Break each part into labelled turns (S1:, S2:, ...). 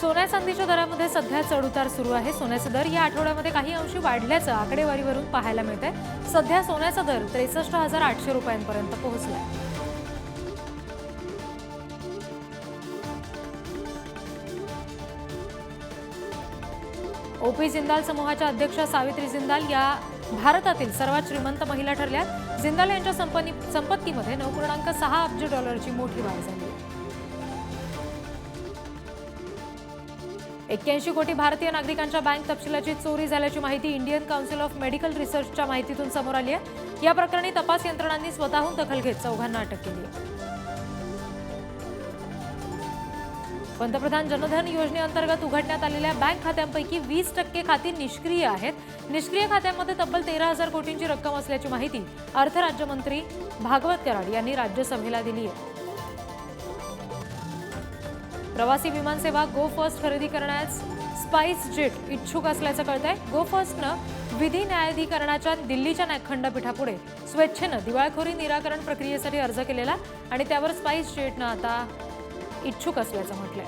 S1: सोन्या चांदीच्या दरामध्ये सध्या चढउतार सुरू आहे. सोन्याचा दर या आठवड्यामध्ये काही अंशी वाढल्याचं आकडेवारीवरून पाहायला मिळतंय. सध्या सोन्याचा दर त्रेसष्ट हजार आठशे रुपयांपर्यंत पोहोचला ओपी जिंदाल समूहाच्या अध्यक्षा सावित्री जिंदाल या भारतातील सर्वात श्रीमंत महिला ठरल्या जिंदाल यांच्या संपनी संपत्तीमध्ये नऊ पूर्णांक सहा अब्ज डॉलरची मोठी वाढ झाली एक्क्याऐंशी कोटी भारतीय नागरिकांच्या बँक तपशिलाची चोरी झाल्याची माहिती इंडियन काउन्सिल ऑफ मेडिकल रिसर्चच्या माहितीतून समोर आली आहे. या प्रकरणी तपास यंत्रणांनी स्वतःहून दखल घेत चौघांना अटक केली आहे. पंतप्रधान जनधन योजनेअंतर्गत उघडण्यात आलेल्या बँक खात्यांपैकी वीस टक्के खाती निष्क्रिय आहेत. निष्क्रिय खात्यांमध्ये तब्बल तेरा हजार कोटींची रक्कम असल्याची माहिती अर्थ राज्यमंत्री भागवत कराड यांनी राज्यसभेला दिली आहे. प्रवासी विमानसेवा गो फर्स्ट खरेदी करण्यास स्पाइस जेट इच्छुक असल्याचं कळतंय. गो फर्स्टनं विधी न्यायाधिकरणाच्या दिल्लीच्या खंडपीठापुढे स्वेच्छेनं दिवाळखोरी निराकरण प्रक्रियेसाठी अर्ज केलेला आणि त्यावर स्पाइस जेटनं आता इच्छुक असल्याचं म्हटलंय.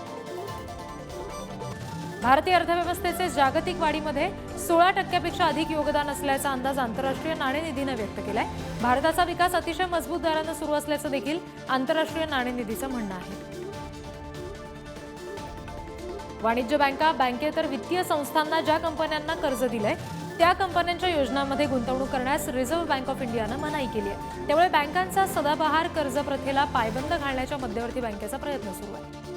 S1: भारतीय अर्थव्यवस्थेचे जागतिक वाढीमध्ये सोळा टक्क्यापेक्षा अधिक योगदान असल्याचा अंदाज आंतरराष्ट्रीय नाणेनिधीनं व्यक्त केलाय. भारताचा विकास अतिशय मजबूत दरानं सुरू असल्याचं देखील आंतरराष्ट्रीय नाणेनिधीचं म्हणणं आहे. वाणिज्य बँका बँकेतर वित्तीय संस्थांना ज्या कंपन्यांना कर्ज दिलंय त्या कंपन्यांच्या योजनांमध्ये गुंतवणूक करण्यास रिझर्व्ह बँक ऑफ इंडियानं मनाई केली आहे. त्यामुळे बँकांचा सदाबहार कर्ज प्रथेला पायबंद घालण्याच्या मध्यवर्ती बँकेचा प्रयत्न सुरू आहे.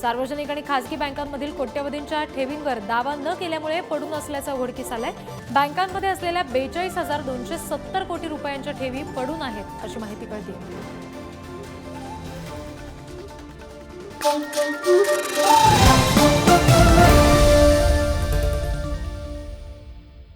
S1: सार्वजनिक आणि खासगी बँकांमधील कोट्यवधींच्या ठेवींवर दावा न केल्यामुळे पडून असल्याचं उघडकीस आलंय. बँकांमध्ये असलेल्या बेचाळीस हजार दोनशे सत्तर कोटी रुपयांच्या ठेवी पडून आहेत अशी माहिती कळते Bum, bum, bum.